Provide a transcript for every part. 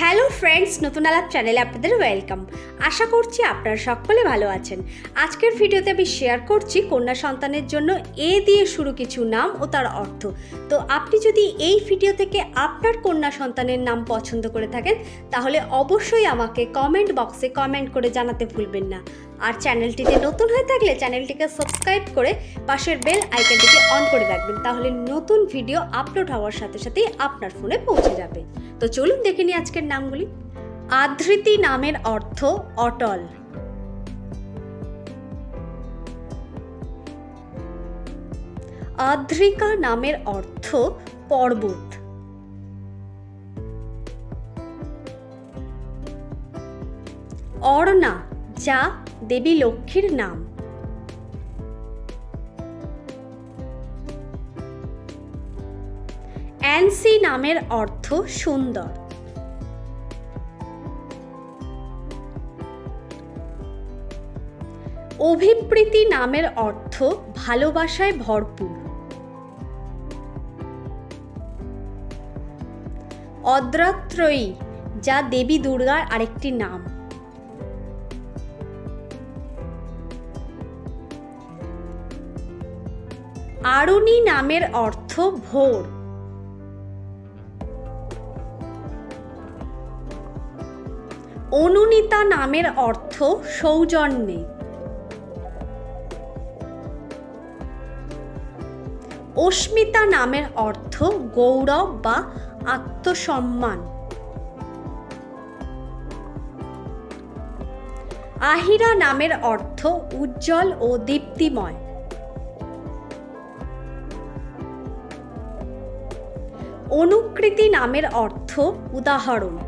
Hello friends, নতুন আলাপ চ্যানেলে আপনাদের ওয়েলকাম। আশা করছি আপনারা সকলে ভালো আছেন। আজকের ভিডিওতে আমি শেয়ার করছি কন্যা সন্তানের জন্য এ দিয়ে শুরু কিছু নাম ও তার অর্থ। তো আপনি যদি এই ভিডিও থেকে আপনার কন্যা সন্তানের নাম পছন্দ করে থাকেন, তাহলে অবশ্যই আমাকে কমেন্ট বক্সে কমেন্ট করে জানাতে ভুলবেন না। আর চ্যানেলটিতে নতুন হয়ে থাকলে চ্যানেলটিকে সাবস্ক্রাইব করে পাশের বেল আইকনটিকে অন করে রাখবেন, তাহলে নতুন ভিডিও আপলোড হওয়ার সাথে সাথেই আপনার ফোনে পৌঁছে যাবে। তো চলুন দেখে নিই আজকের নামগুলি। আধৃতি নামের অর্থ অটল। আদ্রিকা নামের অর্থ পর্বত। অর্ণা, যা দেবী লক্ষ্মীর নাম। অ্যান্সি নামের অর্থ সুন্দর। অভিপ্রীতি নামের অর্থ ভালোবাসায় ভরপুর। অদ্রাত্রয়ী, যা দেবী দুর্গার আরেকটি নাম। আরুণী নামের অর্থ ভোর। অনুনিতা নামের অর্থ সৌজন্যে। অস্মিতা নামের অর্থ গৌরব বা আত্মসম্মান। আহিরা নামের অর্থ উজ্জ্বল ও দীপ্তিময়। অনুকৃতি নামের অর্থ উদাহরণ।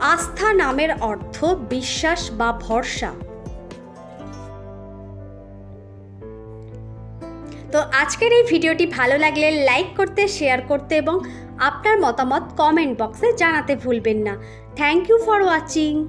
আস্থা নামের অর্থ বিশ্বাস বা ভরসা। তো আজকের এই ভিডিওটি ভালো লাগলে লাইক করতে, শেয়ার করতে এবং আপনার মতামত কমেন্ট বক্সে জানাতে ভুলবেন না। Thank you for watching.